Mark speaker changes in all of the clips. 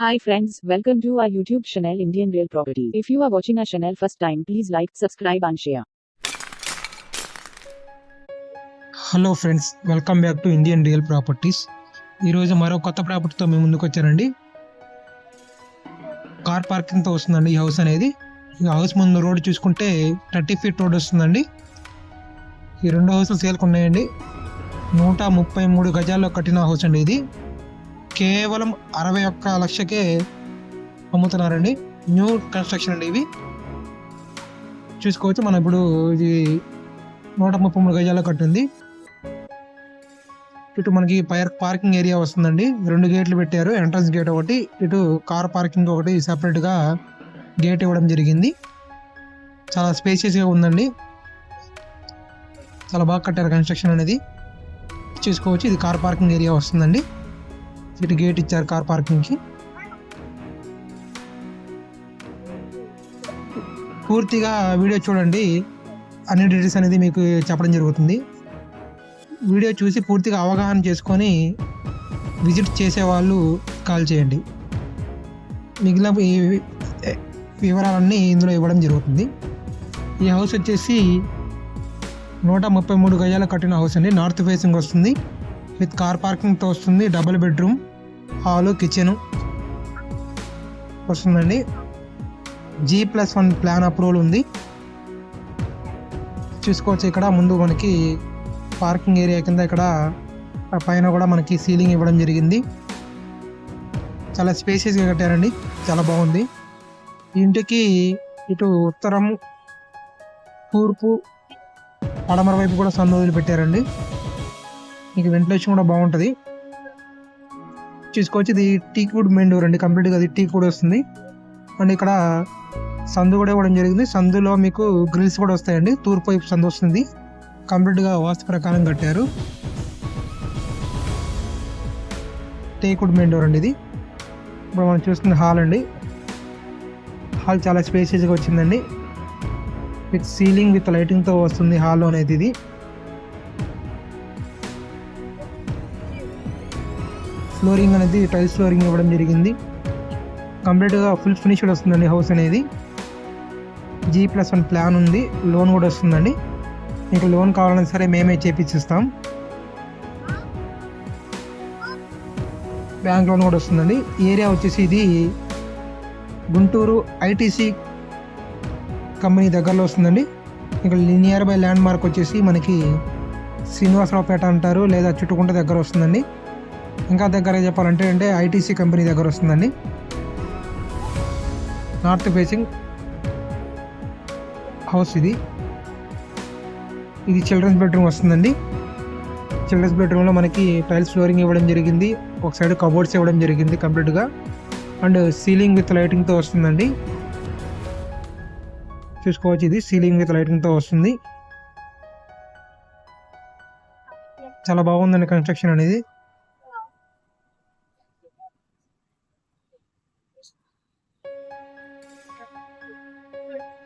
Speaker 1: Hi friends, welcome to our YouTube channel Indian Real Property. If you are watching our channel first time, please like, subscribe and share.
Speaker 2: Hello friends welcome back to Indian real properties ఈరోజు మరో కొత్త ప్రాపర్టీతో మేము ముందుకు వచ్చానండి. Car పార్కింగ్తో వస్తుందండి ఈ house అనేది. ఈ హౌస్ ముందు రోడ్ చూసుకుంటే థర్టీ ఫీట్ రోడ్ వస్తుందండి. ఈ రెండు హౌసులు సేల్కి ఉన్నాయండి. నూట ముప్పై మూడు గజాల్లో కట్టిన హౌస్ అండి ఇది. కేవలం అరవై ఒక్క లక్షకే అమ్ముతున్నారండి. న్యూ కన్స్ట్రక్షన్ అండి ఇవి. చూసుకోవచ్చు మనం ఇప్పుడు ఇది నూట ముప్పై మూడు గజాల కట్టింది. ఇటు మనకి పైర్ పార్కింగ్ ఏరియా వస్తుందండి. రెండు గేట్లు పెట్టారు ఎంట్రన్స్ గేట్ ఒకటి ఇటు కార్ పార్కింగ్ ఒకటి సపరేట్గా గేట్ ఇవ్వడం జరిగింది. చాలా స్పేసియస్గా ఉందండి. చాలా బాగా కట్టారు కన్స్ట్రక్షన్ అనేది. చూసుకోవచ్చు ఇది కార్ పార్కింగ్ ఏరియా వస్తుందండి. ఇటు గేట్ ఇచ్చారు కార్ పార్కింగ్కి పూర్తిగా వీడియో చూడండి. అన్ని డీటెయిల్స్ అనేది మీకు చెప్పడం జరుగుతుంది. వీడియో చూసి పూర్తిగా అవగాహన చేసుకొని విజిట్ చేసే వాళ్ళు కాల్ చేయండి. మిగిలిన ఈ వివరాలన్నీ ఇందులో ఇవ్వడం జరుగుతుంది. ఈ హౌస్ వచ్చేసి నూట ముప్పై మూడు గజాల కట్టిన హౌస్ అండి. నార్త్ ఫేసింగ్ వస్తుంది. విత్ కార్ పార్కింగ్తో వస్తుంది డబుల్ బెడ్రూమ్ హాలు కిచెను వస్తుందండి. G plus one plan approval ఉంది. చూసుకోవచ్చు ఇక్కడ ముందు మనకి పార్కింగ్ ఏరియా కింద ఇక్కడ పైన కూడా మనకి సీలింగ్ ఇవ్వడం జరిగింది. చాలా స్పేసియస్గా కట్టారండి. చాలా బాగుంది. ఇంటికి ఇటు ఉత్తరం తూర్పు పడమర వైపు కూడా సందు పెట్టారండి మీకు వెంటిలేషన్ కూడా బాగుంటుంది. చూసుకోవచ్చు ఇది టీక్ వుడ్ మెయిన్ డోర్ అండి. కంప్లీట్గా అది టీక్ వుడ్ వస్తుంది. అండ్ ఇక్కడ సందు కూడా ఇవ్వడం జరిగింది. సందులో మీకు గ్రిల్స్ కూడా వస్తాయండి. తూర్పు వైపు సందు వస్తుంది. కంప్లీట్గా వాస్తు ప్రకారం కట్టారు. టేకుడ్ మెయిన్ డోర్ అండి ఇది. ఇప్పుడు మనం చూస్తుంది హాల్ అండి. హాల్ చాలా స్పేసియస్గా వచ్చిందండి. విత్ సీలింగ్ విత్ లైటింగ్తో వస్తుంది హాల్లో అనేది ఇది. ఫ్లోరింగ్ అనేది టైల్స్ ఫ్లోరింగ్ ఇవ్వడం జరిగింది. కంప్లీట్గా ఫుల్ ఫినిష్డ్ వస్తుందండి హౌస్ అనేది. జీ ప్లస్ వన్ ప్లాన్ ఉంది. లోన్ కూడా వస్తుందండి. మీకు లోన్ కావాలన్నా సరే మేమే చేపించిస్తాం బ్యాంక్ లోన్ కూడా వస్తుందండి. ఏరియా వచ్చేసి ఇది గుంటూరు ఐటీసీ కంపెనీ దగ్గరలో వస్తుందండి. ఇక్కడ నియర్ బై ల్యాండ్ మార్క్ వచ్చేసి మనకి శ్రీనివాసరావుపేట అంటారు లేదా చుట్టుకుంట దగ్గర వస్తుందండి. ఇంకా దగ్గర చెప్పాలంటే అంటే ఐటీసీ కంపెనీ దగ్గర వస్తుందండి. నార్త్ ఫేసింగ్ హౌస్ ఇది. ఇది చిల్డ్రన్స్ బెడ్రూమ్ వస్తుందండి. చిల్డ్రన్స్ బెడ్రూమ్లో మనకి టైల్స్ ఫ్లోరింగ్ ఇవ్వడం జరిగింది. ఒక సైడ్ కబోర్డ్స్ ఇవ్వడం జరిగింది కంప్లీట్గా అండ్ సీలింగ్ విత్ లైటింగ్తో వస్తుందండి. చూసుకోవచ్చు ఇది సీలింగ్ విత్ లైటింగ్తో వస్తుంది. చాలా బాగుందండి కన్స్ట్రక్షన్ అనేది.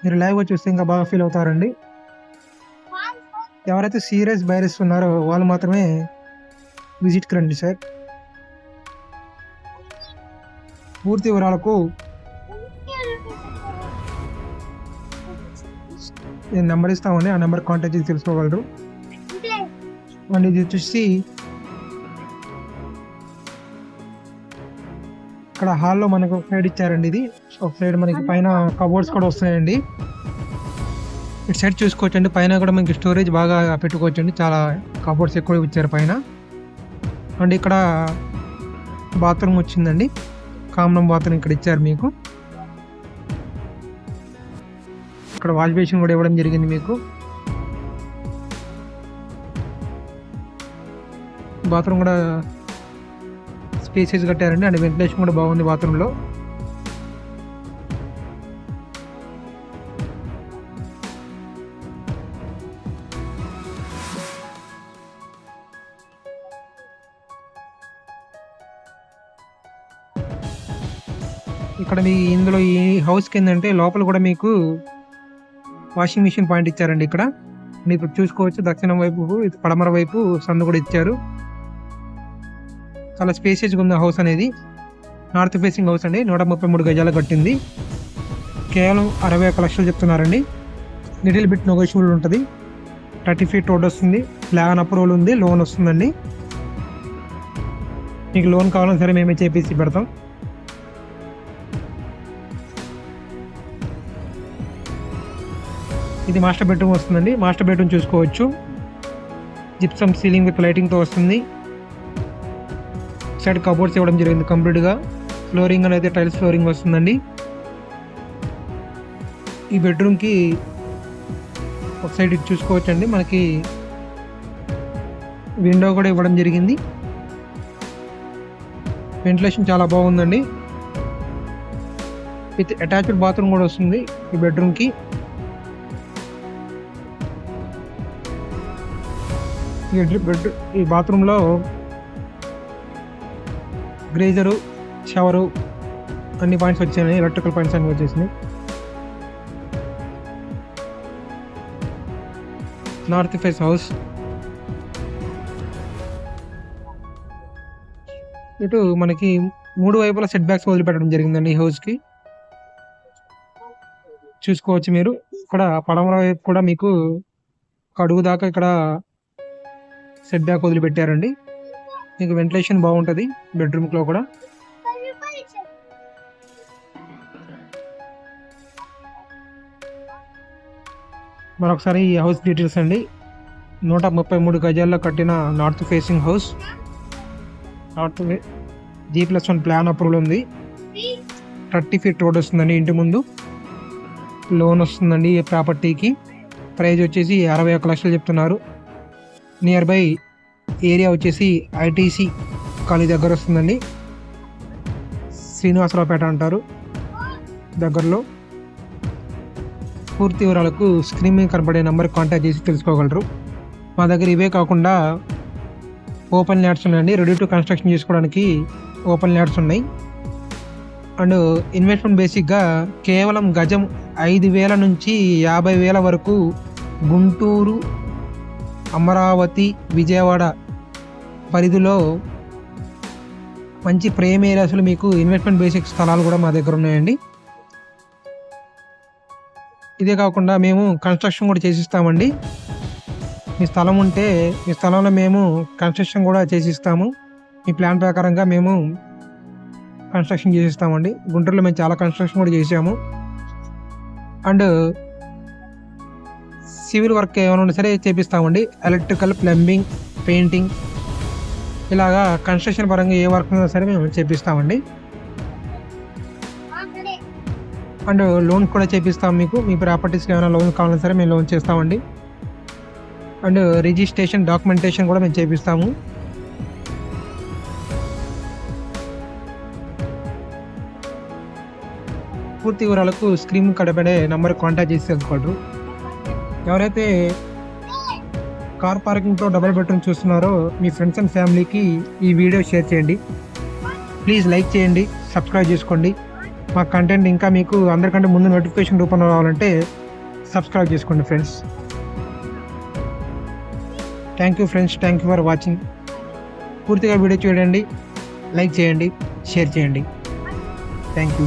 Speaker 2: మీరు లైవ్గా చూస్తే ఇంకా బాగా ఫీల్ అవుతారండి. ఎవరైతే సీరియస్ బైరస్ ఉన్నారో వాళ్ళు మాత్రమే విజిట్కి రండి సార్ పూర్తి వివరాలకు నేను నెంబర్ ఇస్తామండి. ఆ నెంబర్ కాంటాక్ట్ చేసి తెలుసుకోగలరు. అండ్ ఇది వచ్చేసి ఇక్కడ హాల్లో మనకు ఒక సైడ్ ఇచ్చారండి ఇది. ఒక సైడ్ మనకి పైన కబోర్డ్స్ కూడా వస్తున్నాయండి ఇటు సైడ్ చూసుకోవచ్చు అండి పైన కూడా మనకి స్టోరేజ్ బాగా పెట్టుకోవచ్చు అండి చాలా కబోర్డ్స్ ఎక్కువ ఇచ్చారు పైన. అండ్ ఇక్కడ బాత్రూమ్ వచ్చిందండి. కామన్ బాత్రూమ్ ఇక్కడ ఇచ్చారు మీకు. ఇక్కడ వాష్ బేసిన్ కూడా ఇవ్వడం జరిగింది మీకు. బాత్రూమ్ కూడా స్పేసెస్ కట్టారండి అండ్ వెంటిలేషన్ కూడా బాగుంది బాత్రూంలో. ఇక్కడ మీ ఇందులో ఈ హౌస్ కిందంటే లోపల కూడా మీకు వాషింగ్ మిషన్ పాయింట్ ఇచ్చారండి ఇక్కడ. మీరు చూసుకోవచ్చు దక్షిణం వైపు పడమర వైపు సందు కూడా ఇచ్చారు. చాలా స్పేసియస్గా ఉంది హౌస్ అనేది. నార్త్ ఫేసింగ్ హౌస్ అండి. నూట ముప్పై మూడు గజాలు కట్టింది. కేవలం అరవై ఒక్క లక్షలు చెప్తున్నారండి. లిటిల్ బిట్ నెగోషియబుల్ ఉంటుంది. థర్టీ ఫీట్ రోడ్ వస్తుంది. ప్లాన్ అప్రూవల్ ఉంది. లోన్ వస్తుందండి. మీకు లోన్ కావాలని సరే మేమే చేపించి పెడతాం. ఇది మాస్టర్ బెడ్రూమ్ వస్తుందండి. మాస్టర్ బెడ్రూమ్ చూసుకోవచ్చు. జిప్సమ్ సీలింగ్ విత్ లైటింగ్తో వస్తుంది. సైడ్ కబోర్డ్స్ ఇవ్వడం జరిగింది కంప్లీట్గా ఫ్లోరింగ్ అనేది టైల్స్ ఫ్లోరింగ్ వస్తుందండి. ఈ బెడ్రూమ్కి ఒక సైడ్ ఇది చూసుకోవచ్చండి. మనకి విండో కూడా ఇవ్వడం జరిగింది. వెంటిలేషన్ చాలా బాగుందండి. విత్ అటాచ్డ్ బాత్రూమ్ కూడా వస్తుంది ఈ బెడ్రూమ్కి ఈ బెడ్ ఈ బాత్రూంలో గ్రేజరు షవరు అన్ని పాయింట్స్ వచ్చాయి ఎలక్ట్రికల్ పాయింట్స్ అన్ని వచ్చేసినాయి. North face house. ఇటు మనకి మూడు వైపుల సెట్ బ్యాక్స్ వదిలిపెట్టడం జరిగిందండి ఈ హౌస్కి. చూసుకోవచ్చు మీరు. ఇక్కడ పడమర వైపు కూడా మీకు అడుగు దాకా ఇక్కడ సెట్ బ్యాక్ వదిలిపెట్టారండి. మీకు వెంటిలేషన్ బాగుంటుంది బెడ్రూమ్లో కూడా. మరొకసారి ఈ హౌస్ డీటెయిల్స్ అండి. నూట ముప్పై మూడు గజాల్లో కట్టిన north facing house north G plus one plan approval ఉంది. థర్టీ ఫీట్ రోడ్ వస్తుందండి ఇంటి ముందు. లోన్ వస్తుందండి ఈ ప్రాపర్టీకి ప్రైజ్ వచ్చేసి అరవై ఒక లక్షలు చెప్తున్నారు. నియర్ బై ఏరియా వచ్చేసి ఐటీసీ కాలేజ్ దగ్గర వస్తుందండి. శ్రీనివాసరావుపేట అంటారు. దగ్గరలో. పూర్తి వివరాలకు స్క్రీన్ మీద కనబడే నెంబర్ కాంటాక్ట్ చేసి తెలుసుకోగలరు. మా దగ్గర ఇవే కాకుండా ఓపెన్ ల్యాడ్స్ ఉన్నాయండి. రెడీ టు కన్స్ట్రక్షన్ చేసుకోవడానికి ఓపెన్ ల్యాడ్స్ ఉన్నాయి. అండ్ ఇన్వెస్ట్మెంట్ బేసిక్గా కేవలం గజం ఐదు వేల నుంచి యాభై వేల వరకు గుంటూరు అమరావతి విజయవాడ పరిధిలో మంచి ప్రేమ ఏరియాస్లో మీకు ఇన్వెస్ట్మెంట్ బేసిక్ స్థలాలు కూడా మా దగ్గర ఉన్నాయండి. ఇదే కాకుండా మేము కన్స్ట్రక్షన్ కూడా చేసిస్తామండి. మీ స్థలం ఉంటే మీ స్థలంలో మేము కన్స్ట్రక్షన్ కూడా చేసిస్తాము. మీ ప్లాన్ ప్రకారంగా మేము కన్స్ట్రక్షన్ చేసిస్తామండి. గుంటూరులో మేము చాలా కన్స్ట్రక్షన్ కూడా చేసాము అండ్ సివిల్ వర్క్ ఏమైనా ఉన్నా సరే చేపిస్తామండి. ఎలక్ట్రికల్ ప్లంబింగ్ పెయింటింగ్ ఇలాగా కన్స్ట్రక్షన్ పరంగా ఏ వర్క్ ఉన్నా సరే మేము చేపిస్తామండి. అండ్ లోన్ కూడా చేపిస్తాం మీకు. మీ ప్రాపర్టీస్కి ఏమైనా లోన్ కావాలన్నా సరే మేము లోన్ చేస్తామండి. అండ్ రిజిస్ట్రేషన్ డాక్యుమెంటేషన్ కూడా మేము చేపిస్తాము. పూర్తి వివరాలకు స్క్రీన్ కడపడే నంబర్ కాంటాక్ట్ చేసి తెలుసుకోండి. ఎవరైతే కార్ పార్కింగ్తో డబుల్ బెడ్రూమ్ చూస్తున్నారో మీ ఫ్రెండ్స్ అండ్ ఫ్యామిలీకి ఈ వీడియో షేర్ చేయండి. ప్లీజ్ లైక్ చేయండి సబ్స్క్రైబ్ చేసుకోండి. మా కంటెంట్ ఇంకా మీకు అందరికంటే ముందు నోటిఫికేషన్ రూపంలో రావాలంటే సబ్స్క్రైబ్ చేసుకోండి friends. Thank you friends thank you for watching పూర్తిగా వీడియో చూడండి లైక్ చేయండి షేర్ చేయండి. Thank you